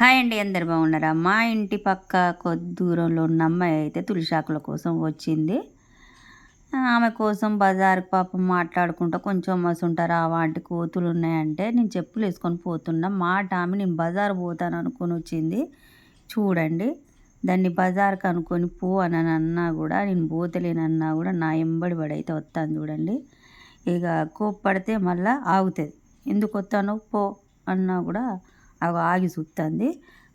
Hi అండి అందరు బాగున్నారా? మా ఇంటి పక్క కొద్ది దూరంలో ఉన్న అమ్మాయి అయితే తులిశాకుల కోసం వచ్చింది. ఆమె కోసం బజార్ పాపం మాట్లాడుకుంటా కొంచెం మసుంటారా వాటి కోతులు ఉన్నాయంటే నేను చెప్పులు వేసుకొని పోతున్నా. మాట ఆమె నేను బజార్ పోతాను అనుకొని వచ్చింది. చూడండి దాన్ని బజార్కి అనుకొని పో అని అన్నా కూడా నేను పోతలేనన్నా కూడా నా ఎంబడి పడైతే వస్తాను చూడండి. ఇక కోప్పడితే మళ్ళీ ఆగుతుంది. ఎందుకు వస్తాను పో అన్నా కూడా అవి ఆగి చూస్తుంది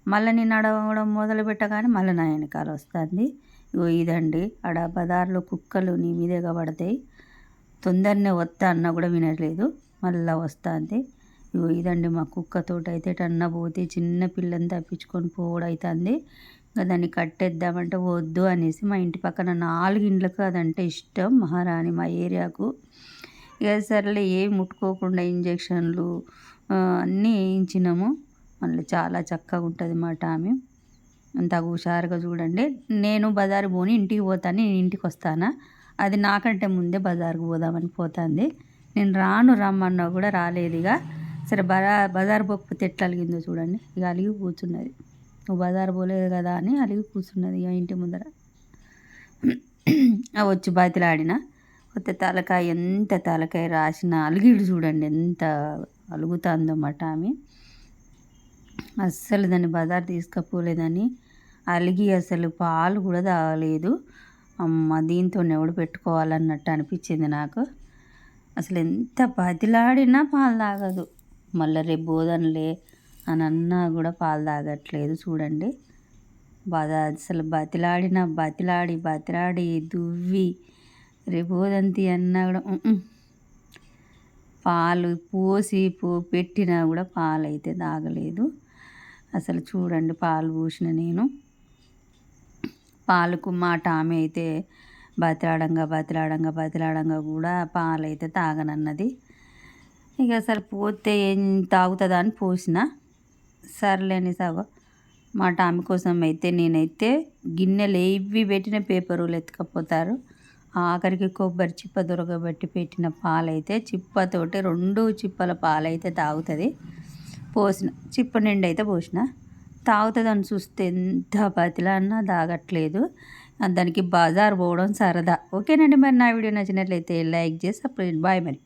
మళ్ళీ నేను అడగడం మొదలు పెట్టగానే మళ్ళీ నా వెనకాల వస్తుంది. ఇగో ఇదండి. ఆడ బజార్లో కుక్కలు నీ మీదేగా పడతాయి తొందరనే వస్తా అన్న కూడా వినట్లేదు. మళ్ళీ వస్తుంది. ఇగో ఇదండి మా కుక్కతోటి అయితే టన్న పోతే చిన్న పిల్లని తప్పించుకొని పోవడవుతుంది ఇంకా దాన్ని కట్టేద్దామంటే వద్దు అనేసి మా ఇంటి పక్కన నాలుగు ఇండ్లకు అదంటే ఇష్టం మహారాణి మా ఏరియాకు. ఇక సర్లే ఏం ముట్టుకోకుండా ఇంజక్షన్లు అన్నీ వేయించినాము. మళ్ళీ చాలా చక్కగా ఉంటుంది అన్నమాట ఆమె. అంత హుషారుగా చూడండి. నేను బజారు పోని ఇంటికి పోతాను నేను ఇంటికి వస్తానా? అది నాకంటే ముందే బజారుకు పోదామని పోతుంది. నేను రాను రమ్మన్నా కూడా రాలేదు ఇక. సరే బజా బజార్ పోకపోతే ఎట్లా అలిగిందో చూడండి. ఇక అలిగి కూర్చున్నది. నువ్వు బజార్ పోలేదు కదా అని అలిగి కూర్చున్నది ఇక ఇంటి ముందర. వచ్చి బాతిలాడిన. కొత్త తలకాయ ఎంత తలకాయ రాసిన అలిగిడు చూడండి ఎంత అలుగుతుందో అన్నమాట ఆమె. అస్సలు దాన్ని బజార్ తీసుకపోలేదని. అలిగి అసలు పాలు కూడా తాగలేదు. అమ్మ దీంతో ఎవడు పెట్టుకోవాలన్నట్టు అనిపించింది నాకు. అసలు ఎంత బతిలాడినా పాలు తాగదు. మళ్ళీ రేపు బోధనలే అని అన్నా కూడా పాలు తాగట్లేదు చూడండి. బాగా అసలు బతిలాడిన బతిలాడి బతిలాడి దువ్వి రేపోదంతి అన్నా కూడా పాలు పోసి పో పెట్టినా కూడా పాలు అయితే తాగలేదు. అసలు చూడండి పాలు పూసిన నేను. పాలకు మా ఆమె అయితే బతిలాడంగా బతిలాడంగా బతిలాడంగా కూడా పాలు అయితే తాగనన్నది. ఇక అసలు పోతే ఏం తాగుతుందా అని పోసిన. సర్లేని సగ. మా టామి కోసం అయితే నేనైతే గిన్నెలు ఏవి పెట్టిన పేపర్లు ఎత్తుకపోతారు. ఆఖరికి కొబ్బరి చిప్ప దొరకబెట్టి పెట్టిన పాలైతే చిప్పతోటి రెండు చిప్పల పాలైతే తాగుతుంది. పోసిన చిప్ప నిండి అయితే పోసిన. తాగుతుందని చూస్తే ఎంత బతిలన్నా తాగట్లేదు. దానికి బజార్ పోవడం సరదా. ఓకేనండి మరి నా వీడియో నచ్చినట్లయితే లైక్ చేసి అప్పుడు బాయ్ మరి.